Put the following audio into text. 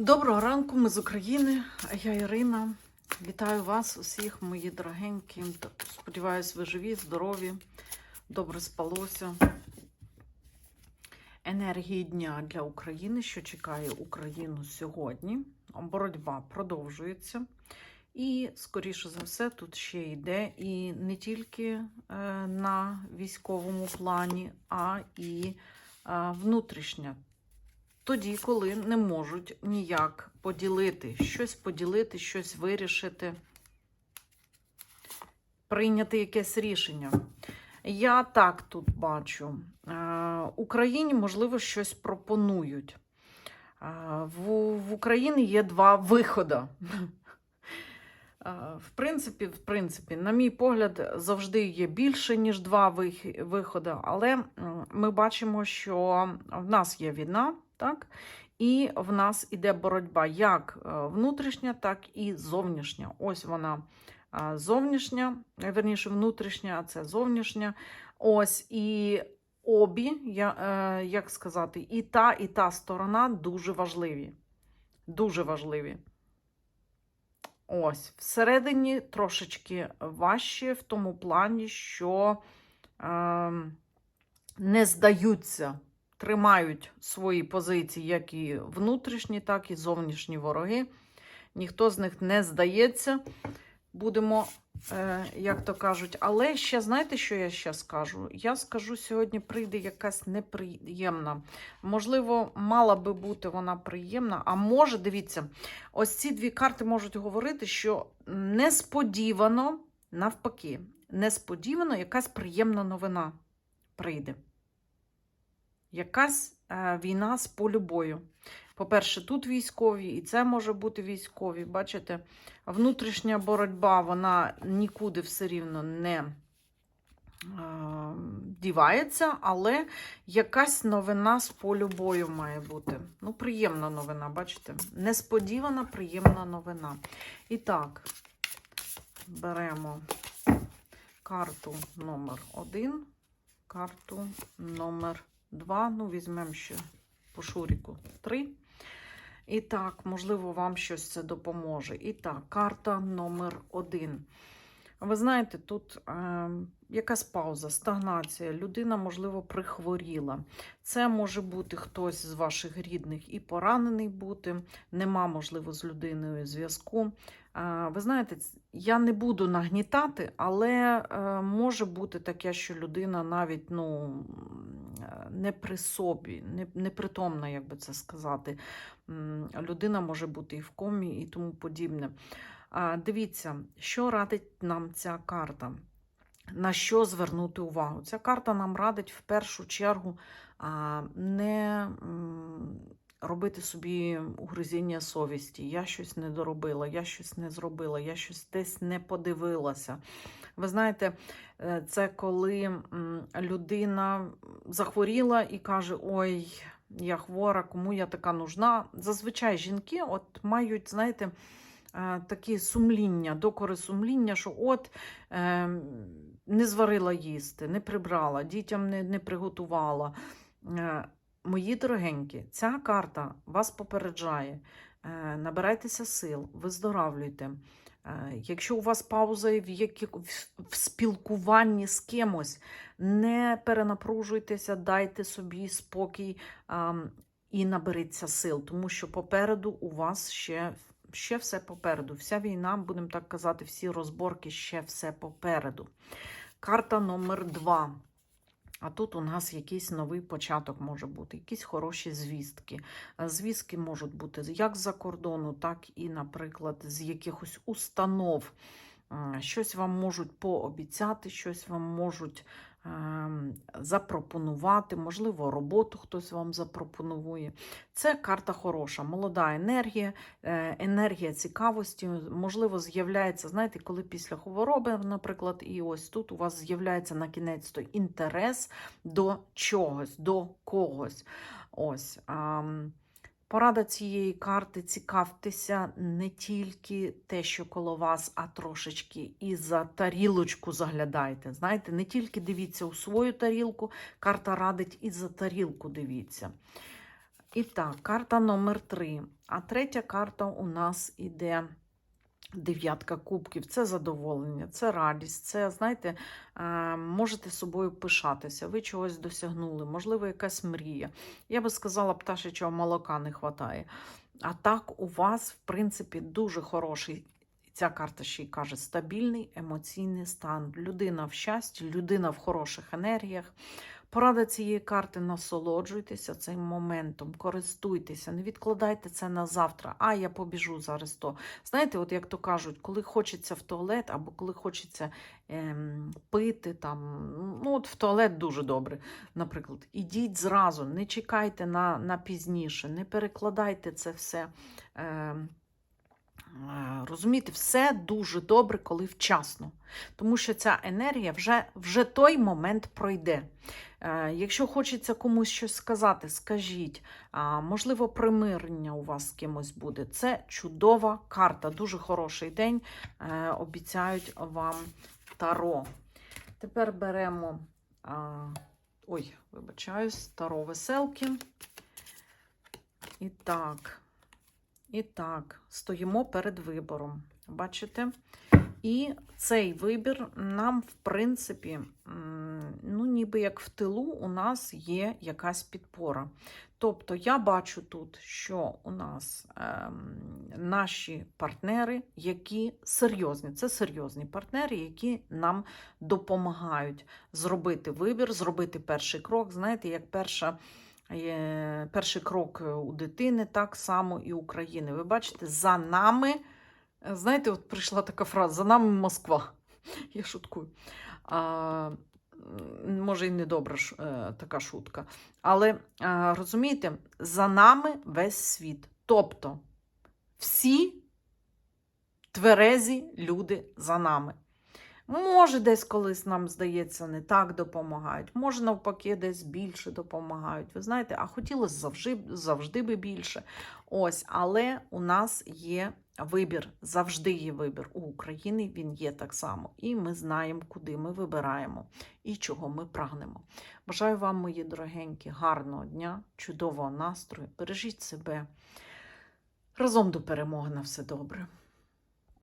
Доброго ранку, ми з України. Я Ірина. Вітаю вас усіх, мої дорогенькі. Сподіваюсь, ви живі, здорові, добре спалося. Енергії дня для України, що чекає Україну сьогодні. Боротьба продовжується. І, скоріше за все, тут ще йде і не тільки е, на військовому плані, а і е, внутрішня тоді, коли не можуть ніяк поділити, щось поділити, щось вирішити, прийняти якесь рішення. Я так тут бачу. Е, Україні, можливо, щось пропонують. Е, В, Україні є два виходи. Е, В принципі, в принципі, на мій погляд, завжди є більше, ніж два виходи, але ми бачимо, що в нас є війна, так? І в нас іде боротьба як е, внутрішня, так і зовнішня. Ось вона зовнішня, е, верніше, внутрішня, а це зовнішня. Ось і обі, я, е, як сказати, і та, і та сторона дуже важливі. Дуже важливі. Ось, всередині трошечки важче в тому плані, що е, не здаються, тримають свої позиції, як і внутрішні, так і зовнішні вороги. Ніхто з них не здається. Будемо, е, як то кажуть, але ще знаєте, що я ще скажу? Я скажу, сьогодні прийде якась неприємна. Можливо, мала би бути вона приємна, а може, дивіться, ось ці дві карти можуть говорити, що несподівано, навпаки, несподівано якась приємна новина прийде. Якась е, війна з полю бою. По-перше, тут військові, і це може бути військові. Бачите, внутрішня боротьба, вона нікуди все рівно не е, дівається, але якась новина з полю бою має бути. Ну, приємна новина, бачите? Несподівана, приємна новина. І так, беремо карту номер один, карту номер два. Ну, візьмемо ще по шуріку три. І так, можливо, вам щось це допоможе. І так, карта номер один. Ви знаєте, тут е, якась пауза, стагнація. Людина, можливо, прихворіла. Це може бути хтось з ваших рідних і поранений бути. Нема, можливо, з людиною зв'язку. Е, ви знаєте, я не буду нагнітати, але е, може бути таке, що людина навіть ну, не при собі, не, непритомна, як би це сказати. Людина може бути і в комі, і тому подібне. Дивіться, що радить нам ця карта. На що звернути увагу? Ця карта нам радить в першу чергу не робити собі угризіння совісті. Я щось не доробила, я щось не зробила, я щось десь не подивилася. Ви знаєте, е, це коли людина захворіла і каже: Ой, я хвора, кому я така нужна. Зазвичай жінки от мають, знаєте, е, такі сумління, докори сумління, що от е, не зварила їсти, не прибрала, дітям не, не приготувала. Е, мої дорогенькі, ця карта вас попереджає. Е, набирайтеся сил, виздоравлюйте. Е, Якщо у вас пауза в, які, в, спілкуванні з кимось, не перенапружуйтеся, дайте собі спокій і наберіться сил, тому що попереду у вас ще, ще все попереду. Вся війна, будемо так казати, всі розборки ще все попереду. Карта номер два. А тут у нас якийсь новий початок може бути, якісь хороші звістки. Е, Звістки можуть бути як з-за кордону, так і, наприклад, з якихось установ. Щось вам можуть пообіцяти, щось вам можуть запропонувати, можливо, роботу хтось вам запропонує. Це карта хороша, молода енергія, е, енергія цікавості, можливо, з'являється, знаєте, коли після хвороби, наприклад, і ось тут у вас з'являється на кінець той інтерес до чогось, до когось. Ось. Порада цієї карти цікавтеся не тільки те, що коло вас, а трошечки і за тарілочку заглядайте. Знаєте, не тільки дивіться у свою тарілку, карта радить і за тарілку дивіться. І так, карта номер 3. А третя карта у нас іде дев'ятка кубків. Це задоволення, це радість, це, знаєте, е, можете собою пишатися. Ви чогось досягнули, можливо, якась мрія. Я би сказала, пташечого молока не вистачає. А так, у вас, в принципі, дуже хороший. Ця карта ще й каже стабільний емоційний стан. Людина в щасті, людина в хороших енергіях. Порада цієї карти насолоджуйтеся цим моментом, користуйтеся, не відкладайте це на завтра. А я побіжу зараз то. Знаєте, от як то кажуть, коли хочеться в туалет або коли хочеться ем, пити, там, ну от в туалет дуже добре, наприклад, ідіть зразу, не чекайте на, на пізніше, не перекладайте це все. Ем, Розумієте, все дуже добре, коли вчасно. Тому що ця енергія вже, вже той момент пройде. Е, Якщо хочеться комусь щось сказати, скажіть. Можливо, примирення у вас з кимось буде. Це чудова карта, дуже хороший день. Е, Обіцяють вам таро. Тепер беремо. Ой, вибачаюсь, таро веселки. І так. І так, стоїмо перед вибором. Бачите? І цей вибір нам, в принципі, ну, ніби як в тилу, у нас є якась підпора. Тобто, я бачу тут, що у нас ем, наші партнери, які серйозні, це серйозні партнери, які нам допомагають зробити вибір, зробити перший крок. Знаєте, як перша. Е, Перший крок у дитини, так само і України. Ви бачите, за нами, е, знаєте, от прийшла така фраза: за нами Москва. Я шуткую. А, може, і не добра ш- е, така шутка. Але розумієте, за нами весь світ. Тобто всі тверезі люди за нами. Може, десь колись нам здається, не так допомагають, може, навпаки, десь більше допомагають. Ви знаєте, а хотілося завжди, завжди би більше. Ось, але у нас є вибір, завжди є вибір. У України він є так само. І ми знаємо, куди ми вибираємо і чого ми прагнемо. Бажаю вам, мої дорогенькі, гарного дня, чудового настрою. Бережіть себе. Разом до перемоги на все добре.